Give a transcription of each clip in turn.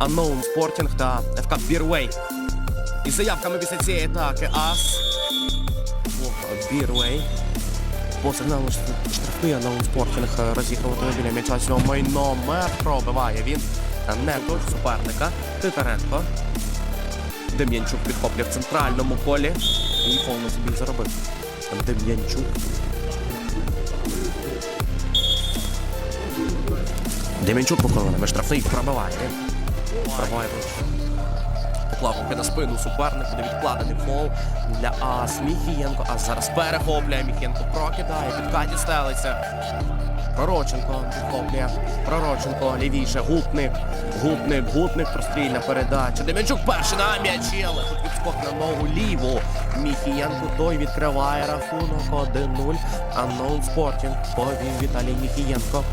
Unknown Sporting та ФК Бірвей. І заявками після цієї атаки Ас. Бірвей. По сигналу штрафний Unknown Sporting розігрувати біля м'яча сьомий номер. Пробиває він не до суперника. Титаренко. Дем'янчук підхоплює в центральному колі. І на собі заробив. Дем'янчук. Дем'янчук поколений штрафний пробиває. Пробиває Поклав на спину супернику, де відкладений фол для Ас Міхієнко. А зараз перехоплює Міхієнко, прокидає, підкаті стелиться. Пророченко підхоплює. Пророченко лівіше, гутник, гутник, гутник, прострільна передача. Дем'янчук перший на м'ячі, але тут відскок на ногу ліву. Міхієнко той відкриває рахунок 1-0. Unknown Sporting повів Віталій Міхієнко.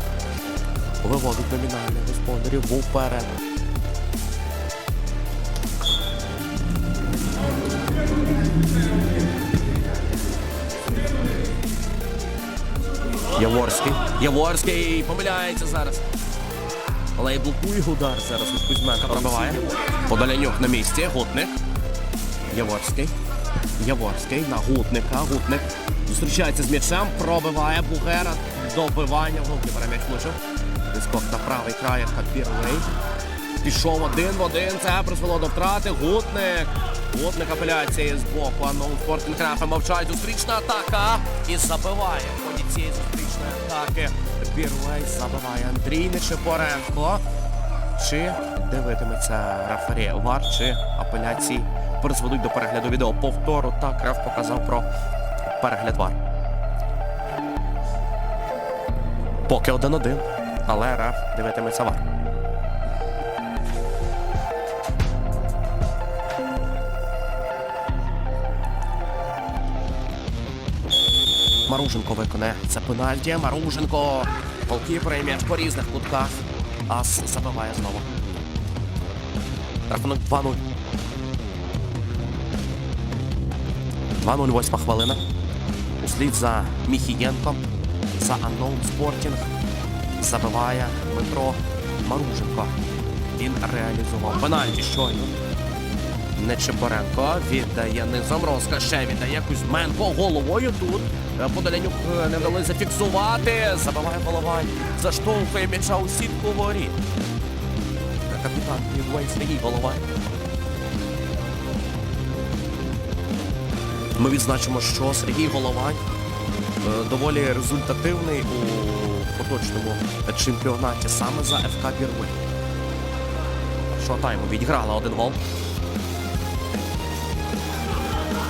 Виводить номінальних господарів уперед. Яворський. Яворський помиляється зараз. Але і блокує удар зараз від Кузьменка пробиває. Подолянюк на місці. Гутник. Яворський. Яворський на Гутника. Гутник зустрічається з м'ячем. Пробиває Бугера. Добивання. Голкіпера м'яч влучив. Вискок на правий край Капірлей. Пішов один в один. Це призвело до втрати. Гутник. Гутник апеляції з боку. Анон Спортинг Крафа мовчать. Зустрічна атака. І забиває в ході цієї зустрічної атаки. Бірлей забиває Андрій Нечипоренко. Чи дивитиметься Рафарі Вар, чи апеляції призведуть до перегляду відео повтору. Так, Раф показав про перегляд Вар. Поки 1-1. Але Раф дивитиметься Вар. Маруженко виконає це пенальті. Маруженко. Голкіпер і м'яч по різних кутках. Ас забиває знову. Рахунок 2-0. 2-0, восьма хвилина. Услід за Міхієнком. За Unknown Sporting. Забиває Дмитро Маруженко. Він реалізував пенальті щойно. Нечипоренко віддає низом ще віддає Кузьменко головою тут. Е, Подолянюк е, не дали зафіксувати. Забиває головань. Заштовхує м'яча у сітку воріт. Капітан Мідвей Сергій Головань. Ми відзначимо, що Сергій Головань е, доволі результативний у поточному чемпіонаті саме за ФК Бірвей. Що тайму відіграла один гол.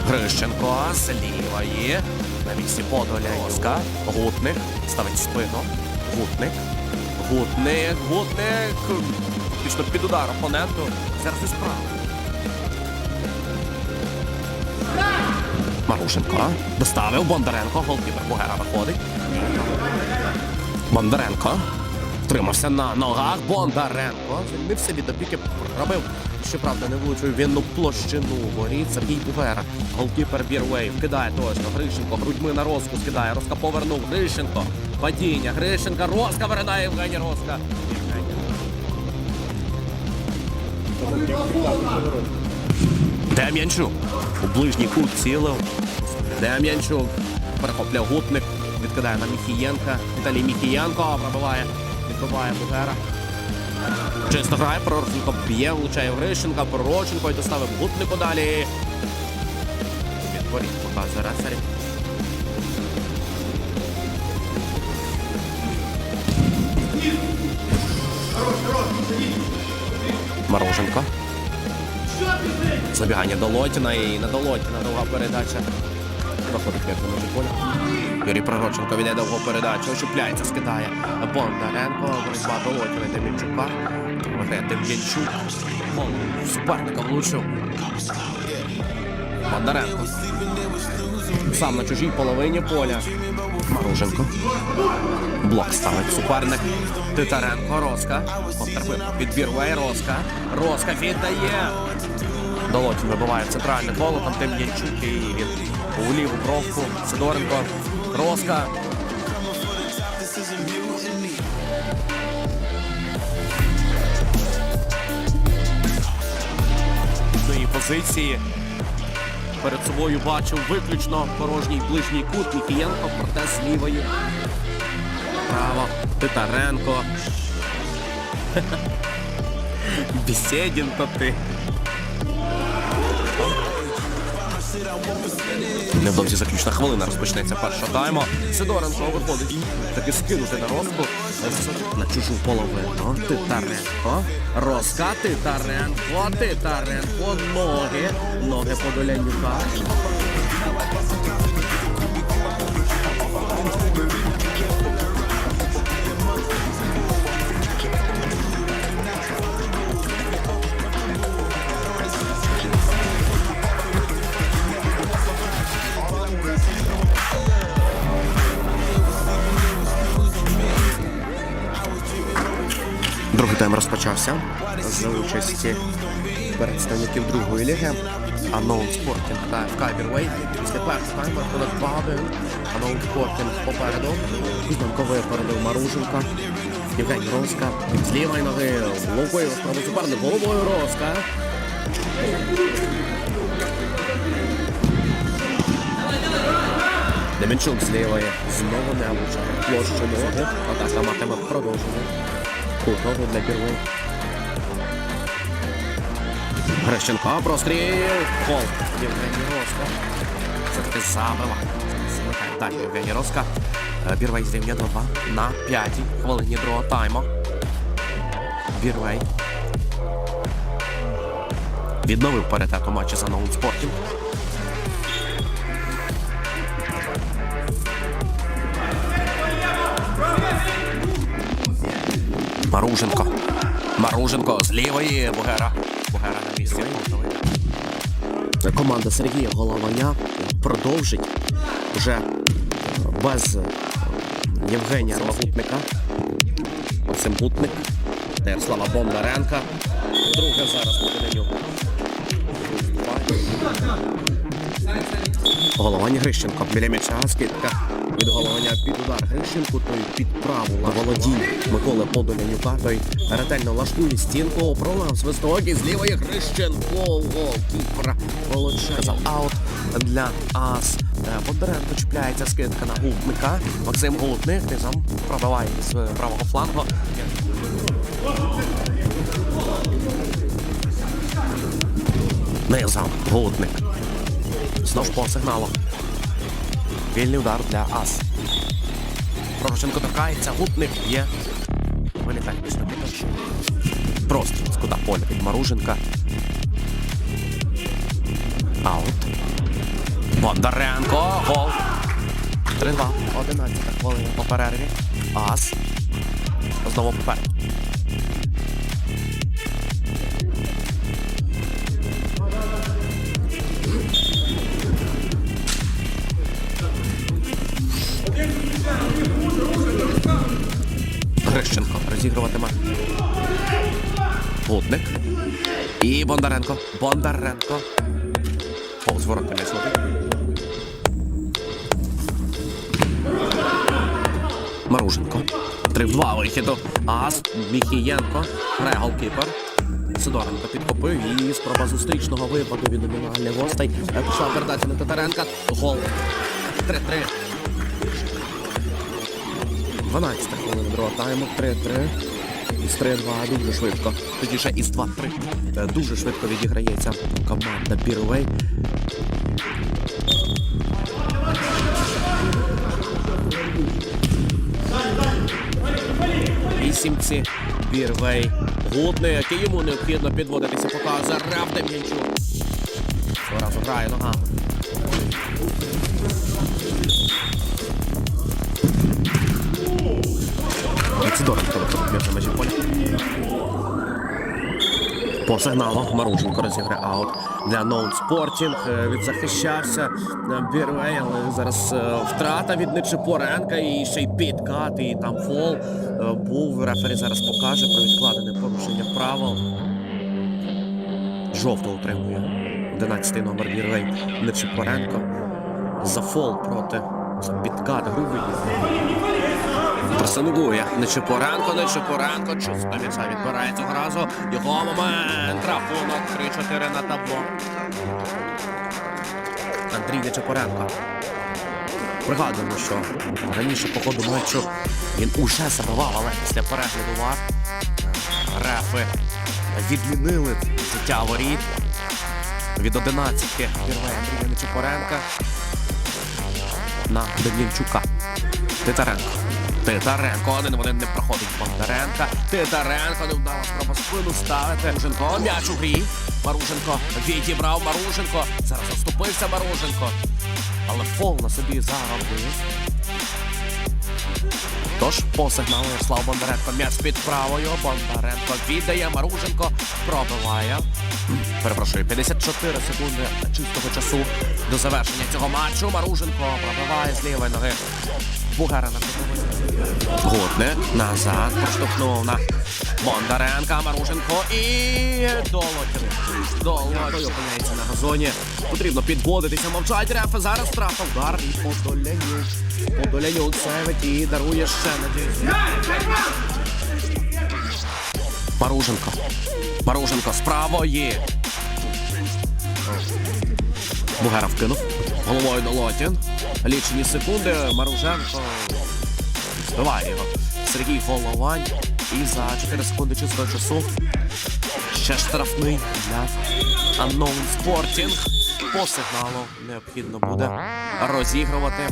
Грищенко з лівої. На місці Подоляївська. Гутник. Ставить спину. Гутник. Гутник. Гутник. Фактично під удар опоненту. Зараз і справа. Марушенко. Доставив Бондаренко. Голкіпер Бугера виходить. Бондаренко. Втримався на ногах. Бондаренко. Звільнився від опіки. Пробив. Щоправда, не влучив вінну площину воріт. Сергій Бугера. Голкіпер Бірвей. Вкидає точно. Грищенко. Грудьми на Роску скидає. Роска повернув. Грищенко. Падіння. Грищенка. Роска виринає Євгеній Роска. Дем'янчук. У ближній кут цілив. Дем'янчук. Перехопля гутник. Відкидає на Міхієнка. Віталій Міхієнко пробиває. Відбиває Бугера. Чисто грає, Пророченко б'є, влучає Грищенка, Пророченко і доставив гутнику далі. Відворіт показує рефері. Мороженко. Забігання до Лотіна і на Долотіна довга передача. Проходить за межі поля. Юрій Пророченко віде довгу передачу, ощупляється, скидає. Бондаренко, боротьба до Лотіна Дем'янчука. Виграє Дем'янчук. Суперника влучив. Бондаренко. Сам на чужій половині поля. Маруженко. Блок ставить суперник. Титаренко, Роска. Потерпив підбір Роска. Роска віддає. Долотін вибиває центральне коло, там Дем'янчук і він у ліву бровку. Сидоренко. Роска. позиції. Перед собою бачив виключно порожній ближній кут Мікієнко, проте з лівої. Право. Титаренко. Бесєдін то ти. Невдовзі заключна хвилина розпочнеться перша тайма. Сидоренко виходить таки скинути на розку на чужу половину. Титаренко. Роска, Титаренко, Титаренко, ноги. Ноги по розпочався за участі представників другої ліги. Unknown Sporting та FK Бірвей. Після першого тайму рахунок 2-1. Unknown Sporting попереду. Кузьменко випередив Маруженка. Євгеній Роска. З лівої ноги ловкою справу суперник. Головою Роска. Демінчук з лівої знову не влучає. Площу ноги. Атака матиме продовження. Кутову для Бірвей. Грищенко, простріл. Гол. Євгеній Роска. Все-таки забива. Замикає далі Євгеній Роска. Е, Бірвей зрівнює 2 на п'ятій хвилині другого тайму. Бірвей. Відновив паритет у матчі за новим спортів. Маруженко. Маруженко з лівої. Бугера. Бугера на місці. Команда Сергія Голованя продовжить вже без е, Євгенія Магутника. Максим Гутник. та Ярослава Бондаренка. Друге зараз буде нього. Головання Грищенко біля м'яча скидка від головання під удар Грищенку, той під праву володінь Миколи Подолянюка, той ретельно лаштує стінку, пролам свисток з лівої Грищенко, гол кіпера Волоченко. Казав аут для ас. Е, Бондаренко чіпляється скидка на Гутника. Максим Гутник низом пробиває з правого флангу. Низом Гутник. Знов по сигналу. Вільний удар для Ас. Порошенко торкається, гутник є. Вилітає після куточку. Просто з кута поля від Маруженка. Аут. Бондаренко. Гол. 3-2. 11 хвилина по перерві. Ас. Знову попереду. Грищенко розігруватиме. Гудник. І Бондаренко. Бондаренко. Повз не слухай. Маруженко. 3 в 2 вихіду. Ас. Міхієнко. Грає голкіпер. Сидоренко підхопив і спроба зустрічного випаду від номінальних гостей. Пішла передача на Татаренка. Гол. 3-3. 12 хвилин другого тайму, 3-3. Із 3-2 дуже швидко. Тоді ще із 2-3. Е, Дуже швидко відіграється команда Бірвей. Вісімці Бірвей. Гудний, який йому необхідно підводитися, показує Рав Дем'янчук. Цього разу грає ногами. Сидоренко виходить на межі поля. По сигналу Маруженко розіграє аут для Ноут Спортінг. Е, Відзахищався е, Бірвей, але зараз е, втрата від Нечипоренка і ще й підкат, і там фол був. Рефері зараз покаже про відкладене порушення правил. Жовто утримує 11-й номер Бірвей Нечипоренко. За фол проти підкат грубий. Пресингує. Нечипоренко, Нечипоренко. Чисто м'яча відбирає цього разу. Його момент. Рахунок 3-4 на табло. Андрій Нечипоренко. Пригадуємо, що раніше по ходу матчу він уже забивав, але після перегляду вар рефи відмінили життя воріт. Від 11 вірве Андрія Нечипоренка на Дем'янчука. Титаренко. Титаренко один в один не проходить Бондаренка. Титаренко невдала спроба спину ставити. Маруженко, м'яч у грі. Маруженко відібрав Маруженко. Зараз оступився Маруженко. Але фол на собі заробив. Тож по сигналу Ярослав Бондаренко м'яч під правою. Бондаренко віддає Маруженко. Пробиває. Перепрошую, 54 секунди чистого часу до завершення цього матчу. Маруженко пробиває з лівої ноги. Бугара на. Годне назад проштовхнув на Бондаренка, Маруженко і Долотін. Долотін опиняється на газоні. Потрібно підводитися, мовчать рефи. Зараз втрата удар і Подолянюк. Подолянюк сейвить і дарує ще надію. Маруженко. Маруженко з правої. Бугара вкинув. Головою Долотін. Лічені секунди. Маруженко збиває його. Сергій Головань. І за 4 секунди чистого часу. Ще штрафний для Unknown Sporting. По сигналу необхідно буде розігрувати.